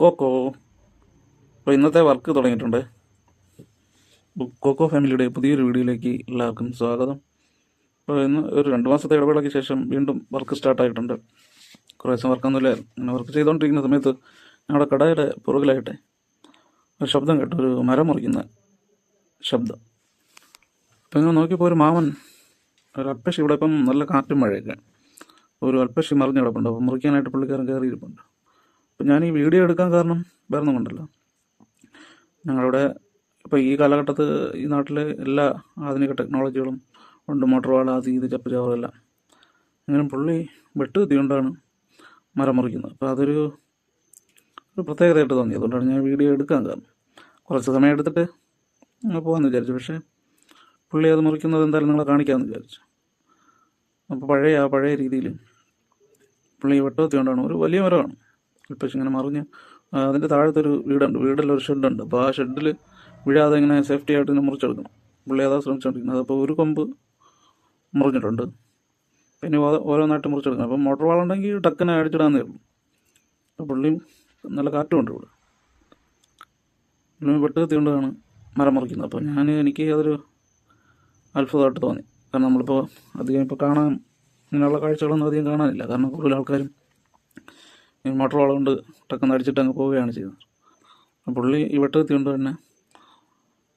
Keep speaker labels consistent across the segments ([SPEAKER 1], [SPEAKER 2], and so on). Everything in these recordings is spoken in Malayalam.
[SPEAKER 1] കോക്കോ. അപ്പോൾ ഇന്നത്തെ വർക്ക് തുടങ്ങിയിട്ടുണ്ട്. കോക്കോ ഫാമിലിയുടെ പുതിയൊരു വീഡിയോയിലേക്ക് എല്ലാവർക്കും സ്വാഗതം. അപ്പോൾ ഇന്ന് ഒരു രണ്ട് മാസത്തെ ഇടവേളയ്ക്ക് ശേഷം വീണ്ടും വർക്ക് സ്റ്റാർട്ടായിട്ടുണ്ട് കുറേ ദിവസം വർക്കൊന്നുമില്ല. അങ്ങനെ വർക്ക് ചെയ്തുകൊണ്ടിരിക്കുന്ന സമയത്ത് ഞങ്ങളുടെ കടയുടെ പുറകിലായിട്ട് ഒരു ശബ്ദം കേട്ടു. ഒരു മരം മുറിക്കുന്ന ശബ്ദം. അപ്പം ഇങ്ങനെ നോക്കിയപ്പോൾ ഒരു മാമൻ ഒരു അൽപ്പശി ഇവിടെ ഇപ്പം നല്ല കാറ്റും മഴയൊക്കെ. ഒരു അൽപ്പശി മറിഞ്ഞ് കിടപ്പുണ്ട്. അപ്പോൾ മുറിക്കാനായിട്ട് പുള്ളിക്കാരൻ കയറിയിരിപ്പുണ്ട്. ഞാൻ ഈ വീഡിയോ എടുക്കാൻ കാരണം വേറെ ഒന്നും കൊണ്ടല്ല. ഞങ്ങളുടെ ഇപ്പോൾ ഈ കാലഘട്ടത്ത് ഈ നാട്ടിലെ എല്ലാ ആധുനിക ടെക്നോളജികളും ഉണ്ട്. മോട്ടോർ വാള അത് ഇത് ചപ്പ് ചവറെല്ലാം അങ്ങനെ പുള്ളി വെട്ട് കത്തിക്കൊണ്ടാണ് മരം മുറിക്കുന്നത്. അപ്പോൾ അതൊരു ഒരു പ്രത്യേകതയായിട്ട് തോന്നി. അതുകൊണ്ടാണ് ഞാൻ വീഡിയോ എടുക്കാൻ കാരണം. കുറച്ച് സമയം എടുത്തിട്ട് പോകാമെന്ന് വിചാരിച്ചു. പക്ഷേ പുള്ളി അത് മുറിക്കുന്നത് എന്തായാലും നിങ്ങളെ കാണിക്കാമെന്ന് വിചാരിച്ചു. അപ്പോൾ പഴയ ആ പഴയ രീതിയിൽ പുള്ളി വെട്ടുകൊണ്ടാണ് കൊണ്ടാണ്. ഒരു വലിയ മരമാണ്. പക്ഷെ ഇങ്ങനെ മറിഞ്ഞ് അതിന്റെ താഴത്തെ ഒരു വീടുണ്ട് ഒരു ഷെഡുണ്ട്. അപ്പോൾ ആ ഷെഡിൽ വീഴാതെ ഇങ്ങനെ സേഫ്റ്റി ആയിട്ട് ഇങ്ങനെ മുറിച്ചെടുക്കണം പുള്ളി അതാ ശ്രമിച്ചുകൊണ്ടിരിക്കുന്നത് അപ്പോൾ ഒരു കൊമ്പ് മുറിഞ്ഞിട്ടുണ്ട്. പിന്നെ ഓരോന്നായിട്ട് മുറിച്ചെടുക്കണം അപ്പോൾ മോട്ടോർ വാളുണ്ടെങ്കിൽ ടക്കിനെ അടിച്ചിടാന്നേ ഉള്ളൂ. അപ്പോൾ പുള്ളിയും നല്ല കാറ്റുമുണ്ട് ഇവിടെ. പുള്ളി വെട്ടുകത്തി കൊണ്ടാണ് മരം മുറിക്കുന്നത്. അപ്പോൾ ഞാൻ എനിക്ക് അതൊരു അത്ഭുതമായിട്ട് തോന്നി. കാരണം നമ്മളിപ്പോൾ അധികം ഇപ്പോൾ കാണാൻ ഇങ്ങനെയുള്ള കാഴ്ചകളൊന്നും അധികം കാണാനില്ല. കാരണം കൂടുതൽ ആൾക്കാരും മോട്ടോർ വളം കൊണ്ട് ടക്കം അടിച്ചിട്ട് അങ്ങ് പോവുകയാണ് അപ്പോൾ പുള്ളി ഈ വെട്ടുകത്തി കൊണ്ട് തന്നെ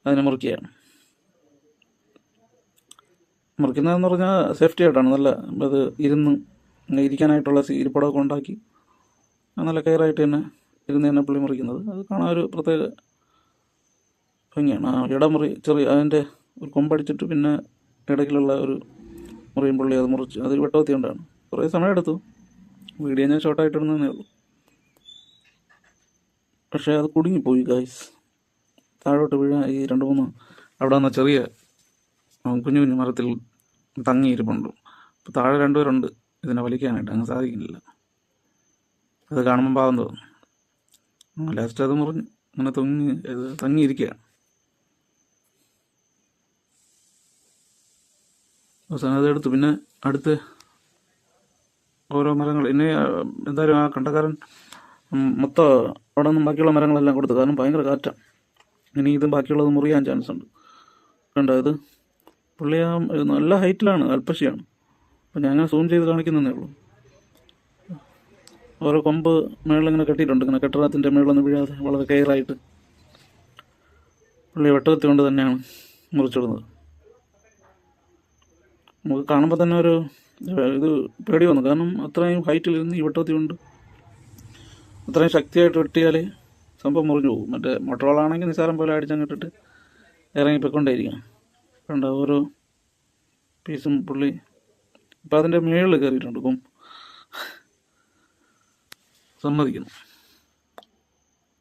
[SPEAKER 1] അതിനെ മുറിക്കുകയാണ്. മുറിക്കുന്നതെന്ന് പറഞ്ഞാൽ സേഫ്റ്റി ആയിട്ടാണ്. നല്ല അത് ഇരുന്ന് ഇരിക്കാനായിട്ടുള്ള ഇരിപ്പിടമൊക്കെ ഉണ്ടാക്കി നല്ല കെയറായിട്ട് തന്നെ ഇരുന്ന് തന്നെ പുള്ളി മുറിക്കുന്നത്. അത് കാണാൻ ഒരു പ്രത്യേക ഭംഗിയാണ്. ആ ഇടമുറി ചെറിയ അതിന്റെ ഒരു കൊമ്പടിച്ചിട്ട് പിന്നെ ഇടയ്ക്കിലുള്ള ഒരു മുറിയും പുള്ളി അത് മുറിച്ച് അത് വെട്ടവത്തി കൊണ്ടാണ് കുറേ സമയമെടുത്തു. വീഡിയോ ഞാൻ ഷോർട്ടായിട്ടിടുന്നതേ ഉള്ളൂ പക്ഷേ അത് കുടുങ്ങിപ്പോയി ഗൈസ് താഴോട്ട് വീഴാൻ ഈ രണ്ട് മൂന്ന് അവിടെ വന്ന ചെറിയ കുഞ്ഞു കുഞ്ഞു മരത്തിൽ തങ്ങിയിരിപ്പുണ്ട് അപ്പോൾ താഴെ രണ്ടുപേരുണ്ട്. ഇതിനെ വലിക്കാനായിട്ട് അങ്ങ് സാധിക്കുന്നില്ല. അത് കാണുമ്പോൾ പാവം തോന്നും. ലാസ്റ്റ് അത് മുറിഞ്ഞ് അങ്ങനെ തൊങ്ങി ഇത് തങ്ങിയിരിക്കുകയാണ് അവസാനം അത് എടുത്തു. പിന്നെ അടുത്ത് ഓരോ മരങ്ങൾ. ഇനി എന്തായാലും ആ കണ്ടക്കാരൻ മൊത്തം അവിടെ നിന്നും ബാക്കിയുള്ള മരങ്ങളെല്ലാം കൊടുത്തു. കാരണം ഭയങ്കര കാറ്റാണ് ഇനി ഇത് ബാക്കിയുള്ളത് മുറിയാൻ ചാൻസ് ഉണ്ട്. കണ്ടോ ഇത്? പുള്ളി ആ നല്ല ഹൈറ്റിലാണ് അൽപ്പശിയാണ്. അപ്പം ഞാൻ സൂം ചെയ്ത് കാണിക്കുന്നതേ ഉള്ളൂ. ഓരോ കൊമ്പ് മേളിലിങ്ങനെ കെട്ടിയിട്ടുണ്ട്. ഇങ്ങനെ കെട്ടിടത്തിന്റെ മേളിലൊന്നും വീഴാതെ വളരെ കെയറായിട്ട്. പുള്ളി വെട്ടകത്തി കൊണ്ട് തന്നെയാണ് മുറിച്ചിടുന്നത്. നമുക്ക് കാണുമ്പോൾ തന്നെ ഒരു ഇത് പേടി വന്നു. കാരണം അത്രയും ഹൈറ്റിൽ ഇരുന്ന് ഈ വെട്ടത്തി കൊണ്ട് അത്രയും ശക്തിയായിട്ട് വെട്ടിയാൽ സംഭവം മുറിഞ്ഞു പോകും. മറ്റേ മോട്ടോളാണെങ്കിൽ നിസ്സാരം പോലെ അടിച്ചങ്ങിട്ടിട്ട് ഇറങ്ങി പൊയ്ക്കൊണ്ടേയിരിക്കാം കണ്ട? ഓരോ പീസും പുള്ളി ഇപ്പം അതിന്റെ മേളിൽ കയറിയിട്ടുണ്ട്. ഇപ്പം സമ്മതിക്കുന്നു.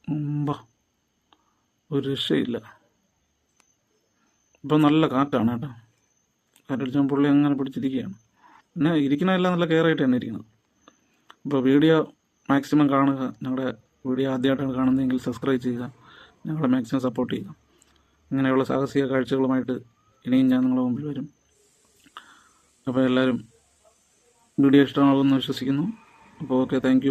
[SPEAKER 1] മുമ്പ ഒരു രക്ഷയില്ല. ഇപ്പം നല്ല കാറ്റാണ് കേട്ടോ. കാറ്റടിച്ചാൽ പുള്ളി അങ്ങനെ പിടിച്ചിരിക്കുകയാണ്. പിന്നെ ഇരിക്കണമെല്ലാം നല്ല കെയറായിട്ട് തന്നെ ഇരിക്കുന്നത് അപ്പോൾ വീഡിയോ മാക്സിമം കാണുക ഞങ്ങളുടെ വീഡിയോ ആദ്യമായിട്ടാണ് കാണുന്നതെങ്കിൽ സബ്സ്ക്രൈബ് ചെയ്യുക ഞങ്ങളെ മാക്സിമം സപ്പോർട്ട് ചെയ്യുക. ഇങ്ങനെയുള്ള സാഹസിക കാഴ്ചകളുമായിട്ട് ഇനിയും ഞാൻ നിങ്ങളുടെ മുമ്പിൽ വരും. അപ്പോൾ എല്ലാവരും വീഡിയോ ഇഷ്ടമാകുമെന്ന് വിശ്വസിക്കുന്നു. അപ്പോൾ ഓക്കെ താങ്ക്